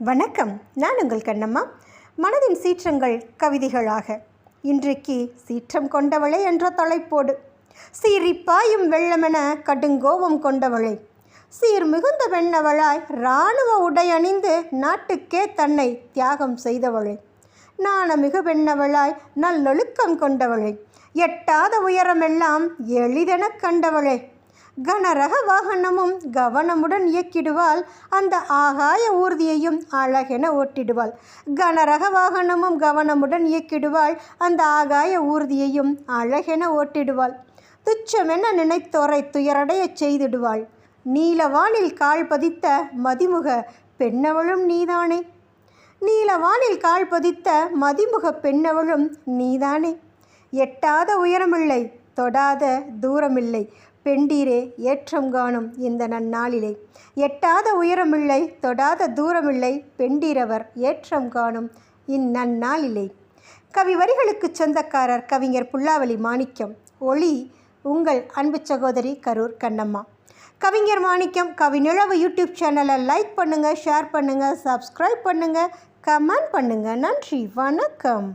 வணக்கம். நான் உங்கள் கண்ணம்மா. மனதின் சீற்றங்கள் கவிதைகளாக. இன்றைக்கு சீற்றம் கொண்டவளே என்ற தலைப்போடு. சீரிப்பாயும் வெள்ளமென கடுங்கோபம் கொண்டவளே. சீர் மிகுந்த வெண்ணவளாய் இராணுவ உடை அணிந்து நாட்டுக்கே தன்னை தியாகம் செய்தவளே. நாணமிகு பெண்ணவளாய் நல்லொழுக்கம் கொண்டவளே. எட்டாத உயரமெல்லாம் எளிதெனக் கண்டவளே. கனரக வாகனமும் கவனமுடன் இயக்கிடுவாள். அந்த ஆகாய ஊர்தியையும் அழகென ஓட்டிடுவாள். கனரக வாகனமும் கவனமுடன் இயக்கிடுவாள். அந்த ஆகாய ஊர்தியையும் அழகென ஓட்டிடுவாள். துச்சமென நினைத்தோரை துயரடையச் செய்திடுவாள். நீலவானில் கால் பதித்த மதிமுக பெண்ணவளும் நீதானே? நீலவானில் கால் பதித்த மதிமுக பெண்ணவளும் நீதானே? எட்டாத உயரமில்லை தொடாத தூரமில்லை. பெண்டீரே ஏற்றம் காணும் இந்த நன்னாளிலே. எட்டாத உயரமில்லை தொடாத தூரமில்லை பெண்டீரவர் ஏற்றம் காணும் இந்நன்னாளிலே கவி வரிகளுக்கு சொந்தக்காரர் கவிஞர் புல்லாவளி மாணிக்கம். ஒளி உங்கள் அன்பு சகோதரி கரூர் கண்ணம்மா. கவிஞர் மாணிக்கம் கவிநிலவு யூடியூப் சேனலை லைக் பண்ணுங்கள் ஷேர் பண்ணுங்கள் சப்ஸ்கிரைப் பண்ணுங்கள் கமெண்ட் பண்ணுங்கள் நன்றி வணக்கம்.